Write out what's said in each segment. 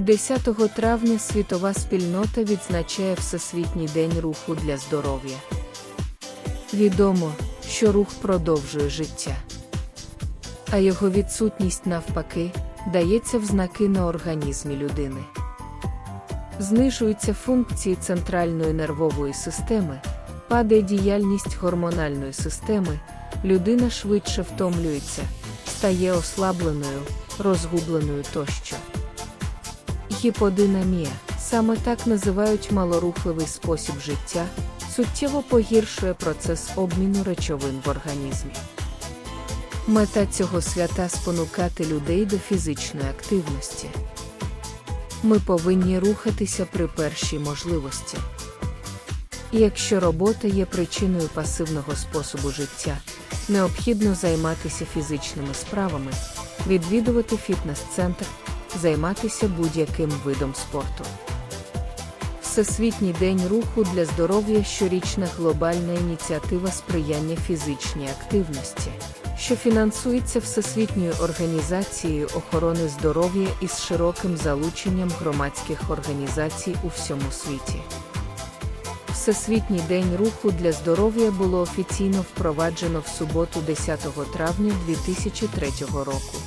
10 травня світова спільнота відзначає Всесвітній день руху для здоров'я. Відомо, що рух продовжує життя, а його відсутність навпаки дається в знаки на організмі людини. Знижуються функції центральної нервової системи, падає діяльність гормональної системи, людина швидше втомлюється, стає ослабленою, розгубленою тощо. Гіподинамія саме так називають малорухливий спосіб життя, суттєво погіршує процес обміну речовин в організмі. Мета цього свята спонукати людей до фізичної активності. Ми повинні рухатися при першій можливості. Якщо робота є причиною пасивного способу життя, необхідно займатися фізичними справами, відвідувати фітнес-центр, займатися будь-яким видом спорту. Всесвітній день руху для здоров'я щорічна глобальна ініціатива сприяння фізичній активності, що фінансується Всесвітньою організацією охорони здоров'я із широким залученням громадських організацій у всьому світі. Всесвітній день руху для здоров'я було офіційно впроваджено в суботу 10 травня 2003 року.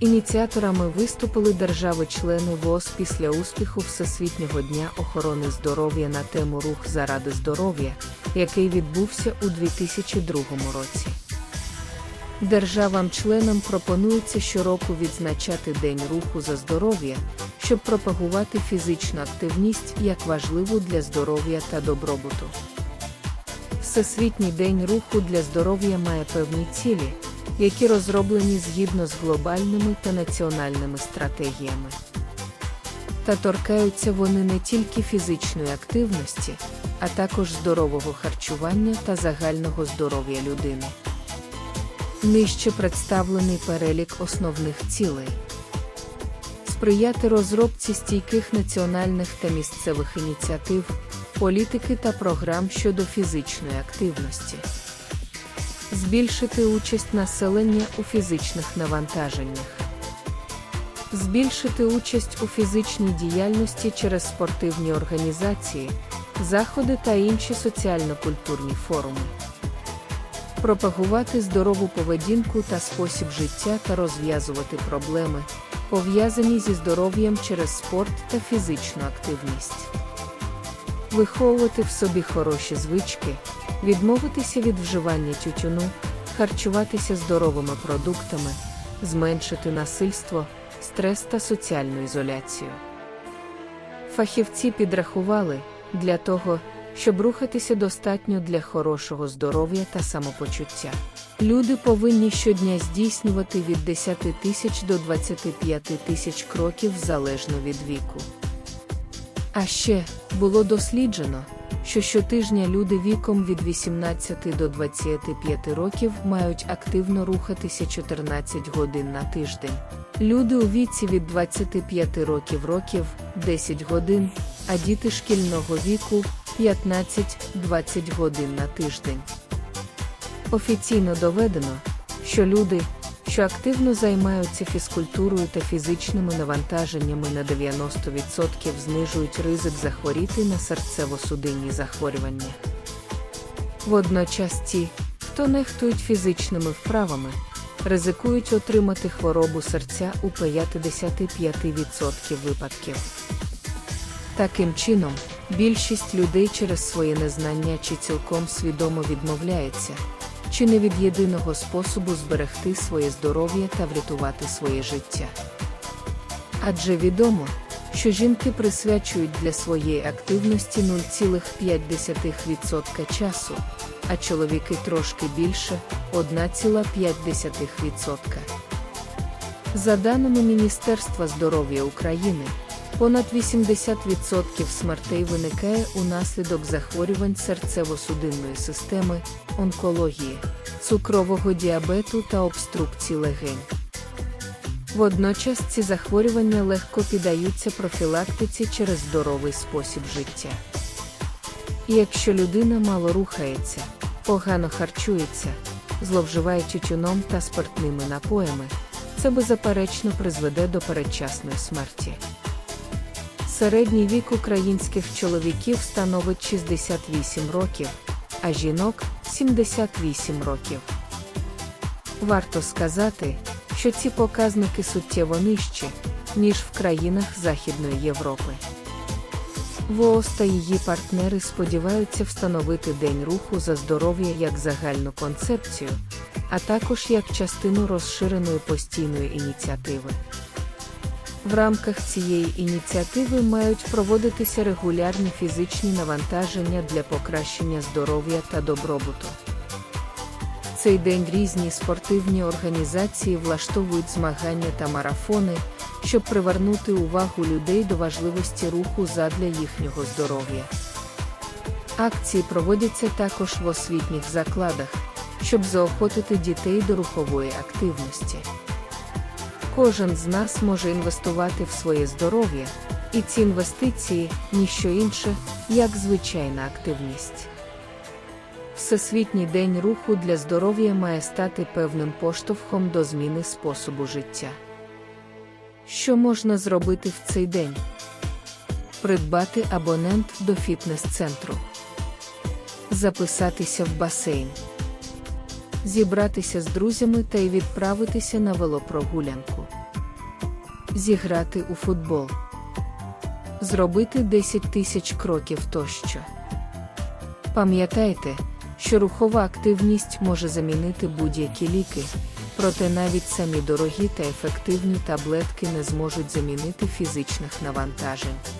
Ініціаторами виступили держави-члени ВОЗ після успіху Всесвітнього дня охорони здоров'я на тему Рух заради здоров'я, який відбувся у 2002 році. Державам-членам пропонується щороку відзначати День руху за здоров'я, щоб пропагувати фізичну активність як важливу для здоров'я та добробуту. Всесвітній день руху для здоров'я має певні цілі, які розроблені згідно з глобальними та національними стратегіями. Та торкаються вони не тільки фізичної активності, а також здорового харчування та загального здоров'я людини. Нижче представлений перелік основних цілей. Сприяти розробці стійких національних та місцевих ініціатив, політики та програм щодо фізичної активності. Збільшити участь населення у фізичних навантаженнях. Збільшити участь у фізичній діяльності через спортивні організації, заходи та інші соціально-культурні форуми. Пропагувати здорову поведінку та спосіб життя та розв'язувати проблеми, пов'язані зі здоров'ям через спорт та фізичну активність. Виховувати в собі хороші звички, відмовитися від вживання тютюну, харчуватися здоровими продуктами, зменшити насильство, стрес та соціальну ізоляцію. Фахівці підрахували, для того, щоб рухатися достатньо для хорошого здоров'я та самопочуття. Люди повинні щодня здійснювати від 10 тисяч до 25 тисяч кроків залежно від віку. А ще було досліджено, що щотижня люди віком від 18 до 25 років мають активно рухатися 14 годин на тиждень. Люди у віці від 25 років років 10 годин, а діти шкільного віку 15-20 годин на тиждень. Офіційно доведено, що люди, що активно займаються фізкультурою та фізичними навантаженнями на 90% знижують ризик захворіти на серцево-судинні захворювання. Водночас ті, хто нехтують фізичними вправами, ризикують отримати хворобу серця у 55% випадків. Таким чином, більшість людей через своє незнання чи цілком свідомо відмовляється, чи не від єдиного способу зберегти своє здоров'я та врятувати своє життя. Адже відомо, що жінки присвячують для своєї активності 0,5% часу, а чоловіки трошки більше 1,5%. За даними Міністерства здоров'я України, понад 80% смертей виникає унаслідок захворювань серцево-судинної системи, онкології, цукрового діабету та обструкцій легень. Водночас ці захворювання легко піддаються профілактиці через здоровий спосіб життя. І якщо людина мало рухається, погано харчується, зловживає тютюном та спиртними напоями, це беззаперечно призведе до передчасної смерті. Середній вік українських чоловіків становить 68 років, а жінок 78 років. Варто сказати, що ці показники суттєво нижчі, ніж в країнах Західної Європи. ВООЗ та її партнери сподіваються встановити День руху за здоров'я як загальну концепцію, а також як частину розширеної постійної ініціативи. В рамках цієї ініціативи мають проводитися регулярні фізичні навантаження для покращення здоров'я та добробуту. Цей день різні спортивні організації влаштовують змагання та марафони, щоб привернути увагу людей до важливості руху задля їхнього здоров'я. Акції проводяться також в освітніх закладах, щоб заохотити дітей до рухової активності. Кожен з нас може інвестувати в своє здоров'я, і ці інвестиції ніщо інше, як звичайна активність. Всесвітній день руху для здоров'я має стати певним поштовхом до зміни способу життя. Що можна зробити в цей день? Придбати абонент до фітнес-центру, записатися в басейн, зібратися з друзями та й відправитися на велопрогулянку, зіграти у футбол, зробити 10 тисяч кроків тощо. Пам'ятайте, що рухова активність може замінити будь-які ліки, проте навіть самі дорогі та ефективні таблетки не зможуть замінити фізичних навантажень.